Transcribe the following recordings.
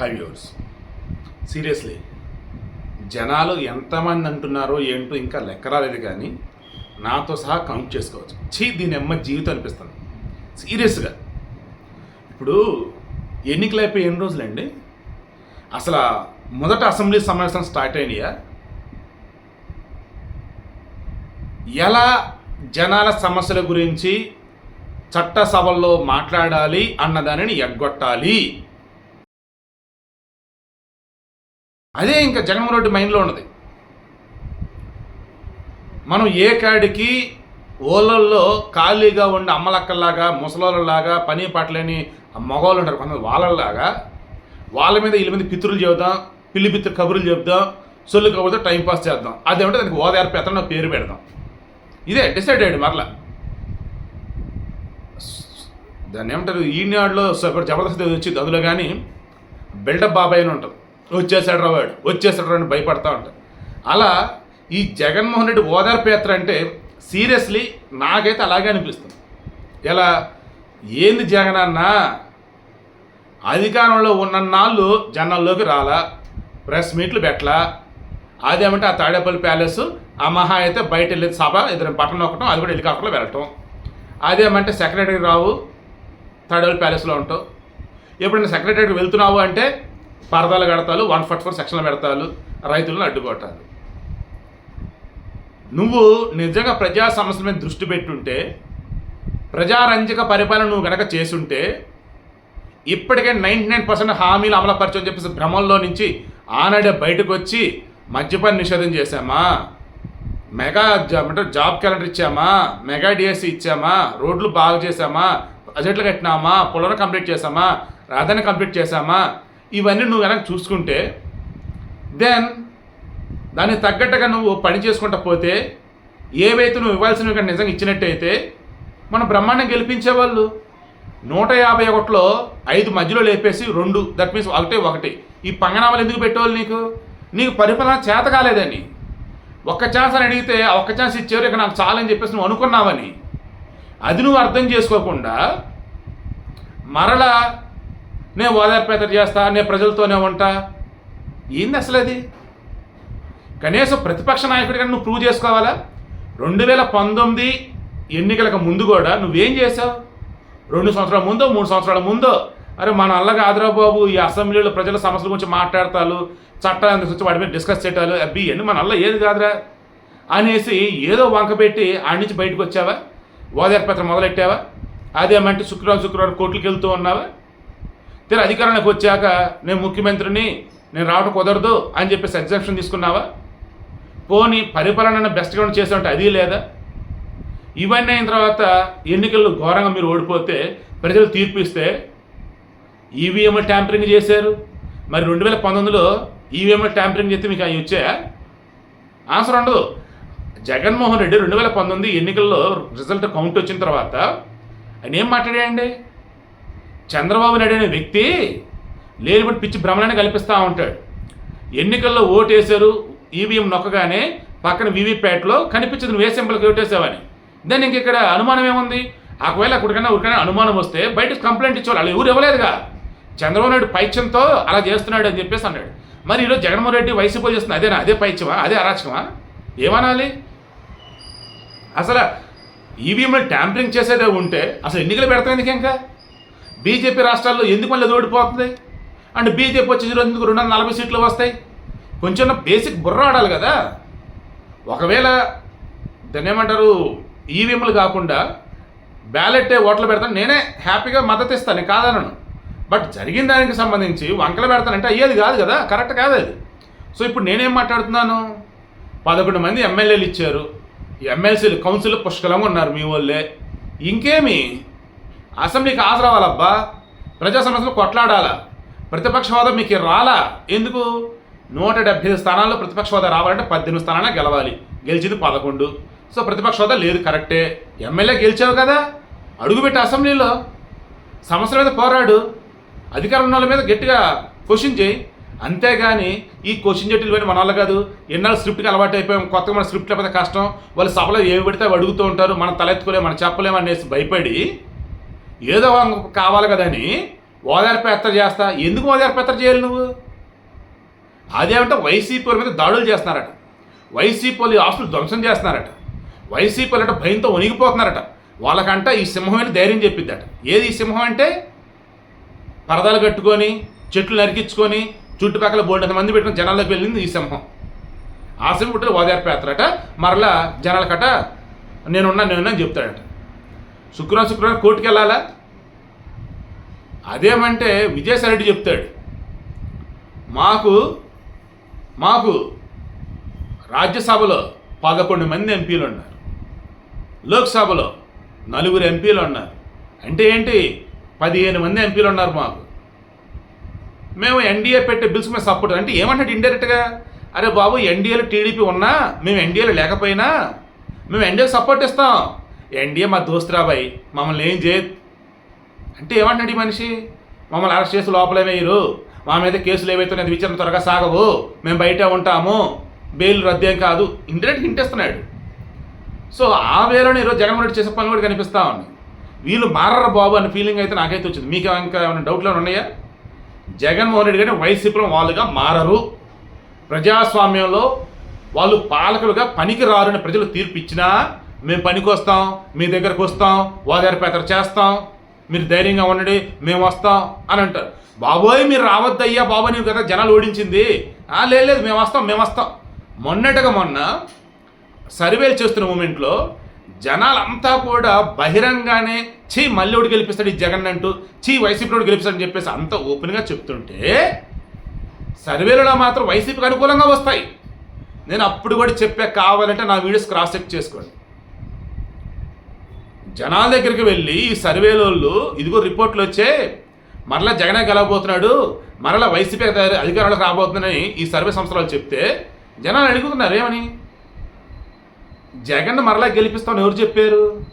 Five years seriously జనాలు ఎంతమంది అంటున్నారో ఏంటో ఇంకా లెక్క రాలేదు కానీ నాతో సహా కౌంట్ చేసుకోవచ్చు. చీ దీని అమ్మ జీవితం అనిపిస్తుంది. సీరియస్గా ఇప్పుడు ఎన్నికలు అయిపోయి ఎన్ని రోజులండి? అసలు మొదట అసెంబ్లీ సమావేశం స్టార్ట్ అయినాయా? ఎలా జనాల సమస్యల గురించి చట్టసభల్లో మాట్లాడాలి అన్నదానిని ఎగ్గొట్టాలి? అదే ఇంకా జగన్మోహన్ రెడ్డి మైండ్లో ఉన్నది. మనం ఏ కాడికి ఓళ్ళల్లో ఖాళీగా ఉండే అమ్మలక్కల్లాగా ముసలోళ్ళలాగా పని పట్టలేని మగవాళ్ళు ఉంటారు కొంతమంది వాళ్ళలాగా వాళ్ళ మీద వీళ్ళ మీద పితృలు చెబుదాం పిల్లి పిత్రు కబుర్లు చెబుదాం సొల్లు కబుర్తో టైం పాస్ చేద్దాం. అదేమంటే దానికి ఓదార్పు ఎత్తన పేరు పెడదాం. ఇదే డిసైడ్ అయ్యాడు మరలా. దాన్ని ఏమంటారు ఈనాడులో జబర్దస్త్ వచ్చి అందులో కానీ బిల్డప్ బాబాయ్ అని ఉంటుంది వచ్చేసాడు రా వాడు వచ్చేసాడు రా అని భయపడతా ఉంటాడు. అలా ఈ జగన్మోహన్ రెడ్డి ఓదార్పు యాత్ర అంటే సీరియస్లీ నాకైతే అలాగే అనిపిస్తుంది. ఎలా? ఏంది జగన్ అన్న అధికారంలో ఉన్న నాళ్ళు జనాల్లోకి రాలా? ప్రెస్ మీట్లు పెట్టలా? అదేమంటే ఆ తాడేపల్లి ప్యాలెస్ ఆ మహా అయితే బయట వెళ్ళేది సభ ఇద్దరు పట్టణం ఒకటం అది కూడా హెలికాప్టర్లో వెళ్ళటం. అదేమంటే సెక్రటరీ రావు తాడేపల్లి ప్యాలెస్లో ఉంటావు. ఎప్పుడైనా సెక్రటరీకి వెళ్తున్నావు అంటే పరదాలు కడతాలు వన్ ఫార్టీ ఫోర్ సెక్షన్లు పెడతాలు రైతులను అడ్డుకోవటాలు. నువ్వు నిజంగా ప్రజా సమస్యల మీద దృష్టి పెట్టుంటే ప్రజారంజక పరిపాలన నువ్వు కనుక చేసుంటే ఇప్పటికే నైంటీ నైన్ పర్సెంట్ హామీలు అమలుపరచని చెప్పేసి భ్రమంలో నుంచి ఆనాడే బయటకు వచ్చి మద్యపాన్ని నిషేధం చేశామా? మెగా జా- అంటే జాబ్ క్యాలెండర్ ఇచ్చామా? మెగా డిఎస్సి ఇచ్చామా? రోడ్లు బాగు చేశామా? బడ్జెట్లు కట్టినామా? పొలం కంప్లీట్ చేసామా రాధాని కంప్లీట్ చేసామా ఇవన్నీ నువ్వు కనుక చూసుకుంటే దెన్ దానికి తగ్గట్టుగా నువ్వు పని చేసుకుంటా పోతే ఏవైతే నువ్వు ఇవ్వాల్సినవి కానీ నిజంగా ఇచ్చినట్టయితే మన బ్రహ్మాండం గెలిపించేవాళ్ళు నూట యాభై ఒకటిలో ఐదు మధ్యలో లేపేసి రెండు దట్ మీన్స్ ఒకటే ఒకటి. ఈ పంగనామాలు ఎందుకు పెట్టేవాళ్ళు నీకు? నీకు పరిపాలన చేత కాలేదని. ఒక్క ఛాన్స్ అని అడిగితే ఒక్క ఛాన్స్ ఇచ్చారు ఇక నాకు చాలని చెప్పేసి నువ్వు అనుకున్నావని. అది నువ్వు అర్థం చేసుకోకుండా మరలా నేను ఓదార్పేత చేస్తా నేను ప్రజలతోనే ఉంటా. ఏంది అసలు అది? కనీసం ప్రతిపక్ష నాయకుడిగా నువ్వు ప్రూవ్ చేసుకోవాలా? రెండు వేల పంతొమ్మిది ఎన్నికలకు ముందు కూడా నువ్వేం చేసావు? రెండు సంవత్సరాల ముందో మూడు సంవత్సరాల ముందో? అరే మన అల్లగా ఆదిరాబాబు ఈ అసెంబ్లీలో ప్రజల సమస్యల గురించి మాట్లాడతారు చట్టాలు గురించి వాటి మీద డిస్కస్ చేయటాలు అబ్బి ఎన్ని మన అల్ల ఏది కాదురా? అనేసి ఏదో వంక పెట్టి ఆడి నుంచి బయటకు వచ్చావా? ఓదార్పత్రం మొదలెట్టావా? అదేమంటే శుక్రవారం శుక్రవారం కోర్టులకు వెళ్తూ ఉన్నావా? తీరా అధికారానికి వచ్చాక నేను ముఖ్యమంత్రిని నేను రావడం కుదరదు అని చెప్పేసి ఎగ్జామ్షన్ తీసుకున్నావా? పోనీ పరిపాలన బెస్ట్గా చేసామంటే అది లేదా? ఇవన్నీ అయిన తర్వాత ఎన్నికలు ఘోరంగా మీరు ఓడిపోతే ప్రజలు తీర్పు ఇస్తే ట్యాంపరింగ్ చేశారు. మరి రెండు వేల పంతొమ్మిదిలో ఈవీఎం ట్యాంపరింగ్ చేస్తే మీకు అవి వచ్చాయా? ఆన్సర్ ఉండదు. జగన్మోహన్ రెడ్డి రెండు వేల పంతొమ్మిది ఎన్నికల్లో రిజల్ట్ కౌంట్ వచ్చిన తర్వాత ఆయన ఏం మాట్లాడాయండి చంద్రబాబు నాయుడు అనే వ్యక్తి లేనిపటి పిచ్చి భ్రమణాన్ని కల్పిస్తూ ఉంటాడు. ఎన్నికల్లో ఓటు వేశారు ఈవీఎం నొక్కగానే పక్కన వీవీప్యాట్లో కనిపించదు నువ్వు ఏ సింబల్కి ఓటేసావని. దాన్ని ఇంక ఇక్కడ అనుమానం ఏముంది? ఒకవేళ అక్కడికన్నా ఉరికైనా అనుమానం వస్తే బయట కంప్లైంట్ ఇచ్చేవాళ్ళు అలా ఎవరు ఇవ్వలేదుగా. చంద్రబాబు నాయుడు పైచ్యంతో అలా చేస్తున్నాడు అని చెప్పేసి అన్నాడు. మరి ఈరోజు జగన్మోహన్ రెడ్డి వైసీపీ చేస్తుంది అదేనా? అదే పైచ్యమా? అదే అరాచకమా? ఏమనాలి? అసలు ఈవీఎంలు ట్యాంపరింగ్ చేసేదే ఉంటే అసలు ఎన్నికలు పెడతాయి ఎందుకు ఇంకా? బీజేపీ రాష్ట్రాల్లో ఎందుకు మళ్ళీ ఓడిపోతుంది అండ్ బీజేపీ వచ్చి ఎందుకు రెండు వందల నలభై సీట్లు వస్తాయి? కొంచెం బేసిక్ బుర్ర ఆడాలి కదా. ఒకవేళ దాన్ని ఏమంటారు ఈవీఎంలు కాకుండా బ్యాలెట్టే ఓట్లు పెడతాను నేనే హ్యాపీగా మద్దతు ఇస్తాను కాదనను. బట్ జరిగిన దానికి సంబంధించి వంకలు పెడతానంటే అయ్యేది కాదు కదా కరెక్ట్ కాదు అది. సో ఇప్పుడు నేనేం మాట్లాడుతున్నాను? పదకొండు మంది ఎమ్మెల్యేలు ఇచ్చారు. ఎమ్మెల్సీలు కౌన్సిల్ పుష్కలంగా ఉన్నారు మీ వాళ్ళే ఇంకేమి? అసెంబ్లీకి హాజరవ్వాలబ్బా ప్రజా సమస్యలు కొట్లాడాలా? ప్రతిపక్ష హోదా మీకు రాలా? ఎందుకు? నూట డెబ్బై ఐదు స్థానాల్లో ప్రతిపక్ష హోదా రావాలంటే పద్దెనిమిది స్థానాలే గెలవాలి. గెలిచింది పదకొండు. సో ప్రతిపక్ష హోదా లేదు కరెక్టే. ఎమ్మెల్యే గెలిచావు కదా? అడుగుపెట్టి అసెంబ్లీలో. సమస్యల మీద పోరాడు. అధికారం ఉన్న వాళ్ళ మీద గట్టిగా క్వశ్చన్ చేయి. అంతేగాని ఈ క్వశ్చన్ చెట్టులు పోయిన మన వాళ్ళు కాదు. ఎన్నాళ్ళు స్క్రిప్ట్కి అలవాటు అయిపోయాం. కొత్తగా మన స్క్రిప్ట్ లేకపోతే కష్టం. వాళ్ళు సభలో ఏవి పెడితే అవి అడుగుతూ ఉంటారు. మనం తలెత్తుకోలేము మనం చెప్పలేము అనేసి భయపడి ఏదో కావాలి కదని ఓదార్పు యాత్ర చేస్తా? ఎందుకు ఓదార్పు యాత్ర చేయాలి నువ్వు? అదేమంటే వైసీపీ వాళ్ళ మీద దాడులు చేస్తున్నారట. వైసీపీ వాళ్ళు ఆస్తులు ధ్వంసం చేస్తున్నారట. వైసీపీ వాళ్ళట భయంతో వణిగిపోతున్నారట. వాళ్ళకంట ఈ సింహమైన ధైర్యం చెప్పిద్దట. ఏది ఈ సింహం అంటే? పరదాలు కట్టుకొని చెట్లు నరికించుకొని చుట్టుపక్కల బోల్డంత మంది పెట్టుకుని జనాల్లోకి వెళ్ళింది ఈ సింహం. ఆ సింహం పుట్టిన ఓదార్పు యాత్రట. మరలా జనాలకట నేనున్నా నేనున్నా అని చెప్తాడట. శుక్రవారం శుక్రవారం కోర్టుకి వెళ్ళాలా అదేమంటే విజయసాయిరెడ్డి చెప్తాడు. మాకు మాకు రాజ్యసభలో పదకొండు మంది ఎంపీలు ఉన్నారు లోక్సభలో నలుగురు ఎంపీలు ఉన్నారు అంటే ఏంటి? పదిహేను మంది ఎంపీలు ఉన్నారు మాకు. మేము ఎన్డీఏ పెట్టే బిల్స్ మీద సపోర్ట్. అంటే ఏమంటాడు ఇండైరెక్ట్గా? అరే బాబు ఎన్డీఏలో టీడీపీ ఉన్నా మేము ఎన్డీఏలో లేకపోయినా మేము ఎన్డీఏకి సపోర్ట్ ఇస్తాం. ఎన్డీఏ మా దోస్తురాబాయి మమ్మల్ని ఏం చేయ అంటే ఏమంటున్నాడు ఈ మనిషి? మమ్మల్ని అరెస్ట్ చేసి లోపలే వేయరు. మా మీద కేసులు ఏవైతే అది విచారణ త్వరగా సాగవు. మేము బయట ఉంటాము. బెయిల్ రద్దేం కాదు. ఇంటర్నెట్ హింటేస్తున్నాడు. సో ఆ వేలోనే ఈరోజు జగన్మోహన్ రెడ్డి చేసే పనులు కూడా కనిపిస్తా ఉన్నాయి. వీళ్ళు మారరు బాబు అనే ఫీలింగ్ అయితే నాకైతే వచ్చింది. మీకు ఇంకా ఏమైనా డౌట్లు ఉన్నాయా? జగన్మోహన్ రెడ్డి గారిని వైసీపీలో వాళ్ళుగా మారరు. ప్రజాస్వామ్యంలో వాళ్ళు పాలకులుగా పనికి రారని ప్రజలు తీర్పు ఇచ్చినా మేము పనికి వస్తాం మీ దగ్గరకు వస్తాం ఓదారిపేతర చేస్తాం మీరు ధైర్యంగా ఉండండి మేము వస్తాం అని అంటారు. బాబోయ్ మీరు రావద్దయ్యా బాబోయ్ నీవు కదా జనాలు ఓడించింది. "ఆ, లేదు లేదు మేము వస్తాం మేము వస్తాం. మొన్నటిగా మొన్న సర్వేలు చేస్తున్న మూమెంట్లో జనాలంతా కూడా బహిరంగానే చీ మల్లిోడు గెలిపిస్తాడు ఈ జగన్ అంటూ చీ వైసీపీలోడు గెలిపిస్తాడని చెప్పేసి అంత ఓపెన్గా చెప్తుంటే సర్వేలలో మాత్రం వైసీపీకి అనుకూలంగా వస్తాయి. నేను అప్పుడు కూడా చెప్పా కావాలంటే నా వీడియోస్ క్రాస్ చెక్ చేసుకోండి. జనాల దగ్గరికి వెళ్ళి ఈ సర్వేలోళ్ళు ఇదిగో రిపోర్ట్లు వచ్చే మరలా జగనే గెలవబోతున్నాడు మరలా వైసీపీ అధికారంలోకి రాబోతుందని ఈ సర్వే సంస్థలు చెప్తే జనాలు అడుగుతున్నారు ఏమని? జగన్ మరలా గెలిపిస్తామని ఎవరు చెప్పారు?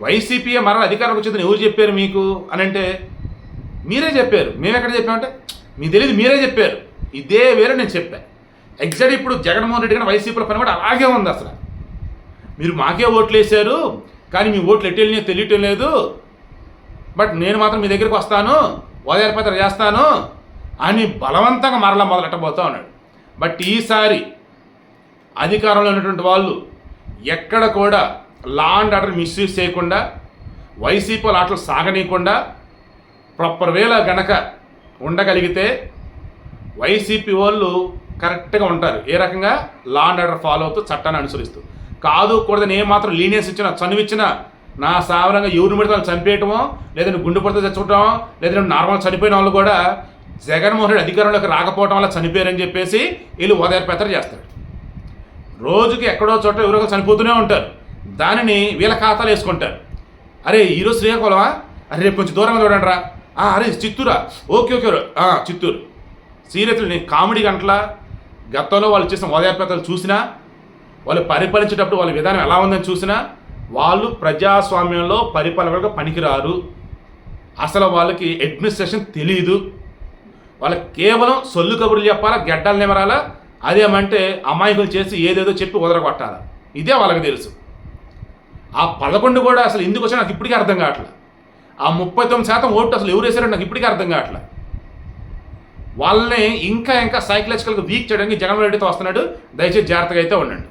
వైసీపీ మరలా అధికారంలోకి వచ్చిందని ఎవరు చెప్పారు మీకు? అని అంటే మీరే చెప్పారు. మేము ఎక్కడ చెప్పామంటే మీ తెలియదు మీరే చెప్పారు. ఇదే వేరే నేను చెప్పాను ఎగ్జాక్ట్ ఇప్పుడు జగన్మోహన్ రెడ్డి గారి వైసీపీల పని కూడా అలాగే ఉంది అసలు. మీరు మాకే ఓట్లు వేశారు కానీ మీ ఓట్లు ఎటు తెలియటం లేదు. బట్ నేను మాత్రం మీ దగ్గరికి వస్తాను ఓదార్పత్ర చేస్తాను అని బలవంతంగా మరలా మొదలెట్టబోతా ఉన్నాడు. బట్ ఈసారి అధికారంలో ఉన్నటువంటి వాళ్ళు ఎక్కడ కూడా లా అండ్ ఆర్డర్ మిస్యూజ్ చేయకుండా వైసీపీ ఆటలు సాగనీయకుండా ప్రాపర్ వేలా గనక ఉండగలిగితే వైసీపీ వాళ్ళు కరెక్ట్గా ఉంటారు. ఏ రకంగా లా అండ్ ఆర్డర్ ఫాలో అవుతూ చట్టాన్ని అనుసరిస్తూ. కాదు కూడదని ఏమాత్రం లీనియన్స్ ఇచ్చినా చనువిచ్చినా నా సావరంగా ఎవరిని పెడితే వాళ్ళు చంపేయటమో లేదంటే గుండె పడితే చచ్చుకోవటం లేదంటే నార్మల్ చనిపోయిన వాళ్ళు కూడా జగన్మోహన్ రెడ్డి అధికారంలోకి రాకపోవటం వల్ల చనిపోయారని చెప్పేసి వీళ్ళు ఓదార్పేతర చేస్తారు. రోజుకి ఎక్కడో చోట ఎవరో చనిపోతూనే ఉంటారు. దానిని వీళ్ళ ఖాతాలు వేసుకుంటారు. అరే ఈరోజు శ్రీకాకుళమా? అరే రేపు కొంచెం దూరంగా చూడండి రా అరే చిత్తూరా? Okay okay Chittoor. సీరియస్లీ నేను కామెడీ గంటల గతంలో వాళ్ళు చేసిన ఓదార్పేతలు చూసినా వాళ్ళు పరిపాలించేటప్పుడు వాళ్ళ విధానం ఎలా ఉందని చూసినా వాళ్ళు ప్రజాస్వామ్యంలో పరిపాలనగా పనికిరారు. అసలు వాళ్ళకి అడ్మినిస్ట్రేషన్ తెలియదు వాళ్ళకి కేవలం సొల్లు కబుర్లు చెప్పాలా గెడ్డలు నిమరాలా అదేమంటే అమాయకులు చేసి ఏదేదో చెప్పి వదలగొట్టాలా. ఇదే వాళ్ళకి తెలుసు. ఆ పదకొండు కూడా అసలు ఎందుకు వచ్చా నాకు ఇప్పటికీ అర్థం కావట్లే. ఆ ముప్పై తొమ్మిది శాతం ఓటు అసలు ఎవరు వేసారో నాకు ఇప్పటికీ అర్థం కావట్లే. వాళ్ళని ఇంకా ఇంకా సైకలాజికల్గా వీక్ చేయడానికి జగన్మోహన్ రెడ్డితో వస్తున్నాడు. దయచేసి జాగ్రత్తగా అయితే ఉండండి.